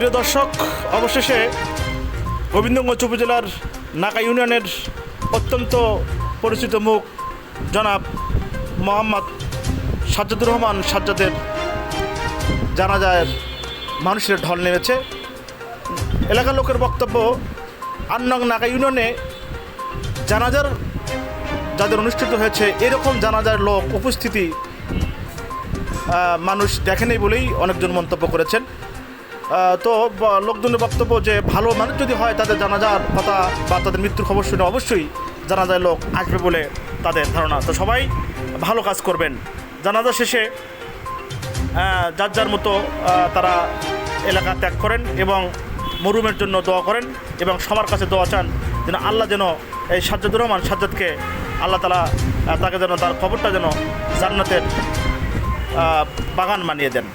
প্রিয় দর্শক, অবশেষে গোবিন্দগঞ্জ উপজেলার নাকা ইউনিয়নের অত্যন্ত পরিচিত মুখ, জনাব মোহাম্মদ সাজ্জাদুর রহমান সাজ্জাদের জানাজায় মানুষের ঢল নেমেছে। এলাকার লোকের বক্তব্য, আন্নং নাকা ইউনিয়নে জানাজার যাদের অনুষ্ঠিত হয়েছে, এরকম জানাজার লোক উপস্থিতি মানুষ দেখেনি বলেই অনেকজন মন্তব্য করেছেন। তো লোকজনের বক্তব্য যে ভালো মানুষ যদি হয় তাদের জানাজার কথা বা তাদের মৃত্যুর খবর শুনে অবশ্যই জানাজার লোক আসবে বলে তাদের ধারণা। তো সবাই ভালো কাজ করবেন। জানাজা শেষে যার যার মতো তারা এলাকা ত্যাগ করেন এবং মরুমের জন্য দোয়া করেন এবং সবার কাছে দোয়া চান যেন আল্লাহ যেন এই সাজ্জাদুর রহমান সাজ্জাদকে আল্লাহ তালা তাকে যেন তার খবরটা যেন জান্নাতের বাগান মানিয়ে দেন।